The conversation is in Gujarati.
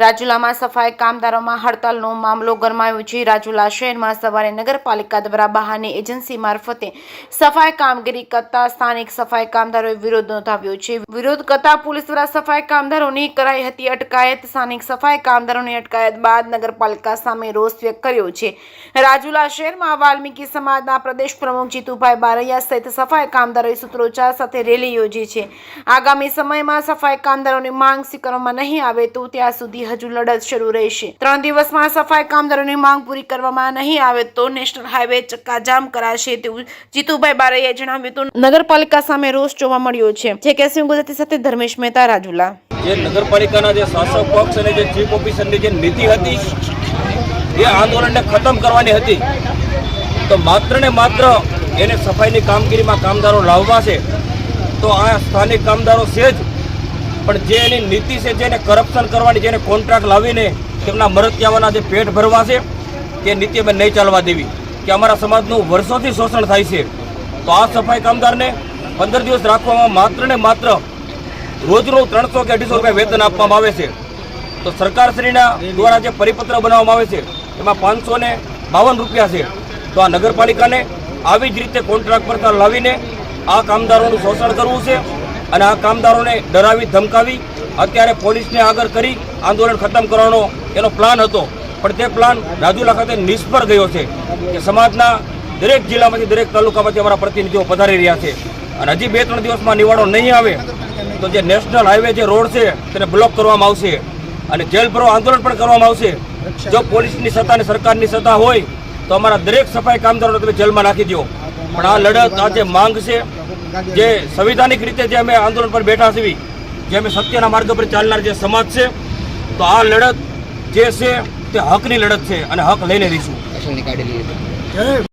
રાજુલામાં સફાઈ કામદારોમાં હડતાલનો મામલો ગરમાયો છે. રાજુલા શહેરમાં સવારે નગરપાલિકા દ્વારા બહારની એજન્સી મારફતે સફાઈ કામગીરી કરતા સ્થાનિક સફાઈ કામદારોએ વિરોધ નોંધાવ્યો છે. વિરોધ કરતા પોલીસ દ્વારા સફાઈ કામદારોની કરાઈ હતી અટકાયત. સ્થાનિક સફાઈ કામદારોની અટકાયત બાદ નગરપાલિકા સામે રોષ વ્યક્ત કર્યો છે. રાજુલા શહેરમાં વાલ્મીકી સમાજના પ્રદેશ પ્રમુખ જીતુભાઈ બારૈયા સહિત સફાઈ કામદારોએ સૂત્રોચ્ચાર સાથે રેલી યોજી છે. આગામી સમયમાં સફાઈ કામદારોની માંગ સ્વીકારવામાં નહીં આવે તો ત્યાં સુધી હજુ લડત શરૂ રહેશે. ત્રણ દિવસમાં સફાઈ કામદારોની માંગ પૂરી કરવામાં નહીં આવે તો નેશનલ હાઈવે ચક્કાજામ કરાશે તેવું જીતુભાઈ બારૈયાએ જણાવ્યું હતું. નગરપાલિકા સામે રોષ જોવા મળ્યો છે. જે કેસિંગ ગુજરાતી સાથે ધર્મેશ મહેતા, રાજુલા. જે નગરપાલિકાના જે શાસક પક્ષ અને જે ચીફ ઓફિસરની જે નીતિ હતી, એ આંદોલનને ખતમ કરવાની હતી, તો માત્ર ને માત્ર એને સફાઈની કામગીરીમાં કામદારો લાવવા છે, તો આ સ્થાનિક કામદારો છે જ પણ જે એની નીતિ છે જેને કરપ્શન કરવાની જેને કોન્ટ્રાક્ટ લાવીને તેમના મરતિયાઓના જે પેટ ભરવા છે, તે નીતિ અમે નહીં ચાલવા દેવી. કે અમારા સમાજનું વર્ષોથી શોષણ થાય છે. તો આ સફાઈ કામદારને પંદર દિવસ રાખવામાં માત્ર ને માત્ર રોજનું ત્રણસો કે અઢીસો રૂપિયા વેતન આપવામાં આવે છે. તો સરકારશ્રીના દ્વારા જે પરિપત્ર બનાવવામાં આવે છે, એમાં પાંચસો ને બાવન રૂપિયા છે. તો આ નગરપાલિકાને આવી જ રીતે કોન્ટ્રાક્ટ પર લાવીને આ કામદારોનું શોષણ કરવું છે. અને આ કામદારોને ડરાવી, ધમકાવી, અત્યારે પોલીસને આગળ કરી આંદોલન ખતમ કરવાનો એનો પ્લાન હતો. પણ તે પ્લાન રાજુલા ખાતે નિષ્ફળ ગયો છે કે સમાજના દરેક જિલ્લામાંથી દરેક તાલુકામાંથી અમારા પ્રતિનિધિઓ પધારી રહ્યા છે. અને હજી બે ત્રણ દિવસમાં નિવાડો નહીં આવે તો જે નેશનલ હાઈવે જે રોડ છે તેને બ્લોક કરવામાં આવશે અને જેલ ભરો આંદોલન પણ કરવામાં આવશે. જો પોલીસની સત્તા અને સરકારની સત્તા હોય તો અમારા દરેક સફાઈ કામદારોને તમે જેલમાં નાખી દો પણ આ લડત આ જે માંગ છે જે સંવિધાનિક રીતે જે અમે આંદોલન પર બેઠા છીએ જે અમે સત્યના માર્ગ પર ચાલનાર જે સમાજ છે તો આ લડત જે છે તે હકની લડત છે અને હક લઈને રહીશું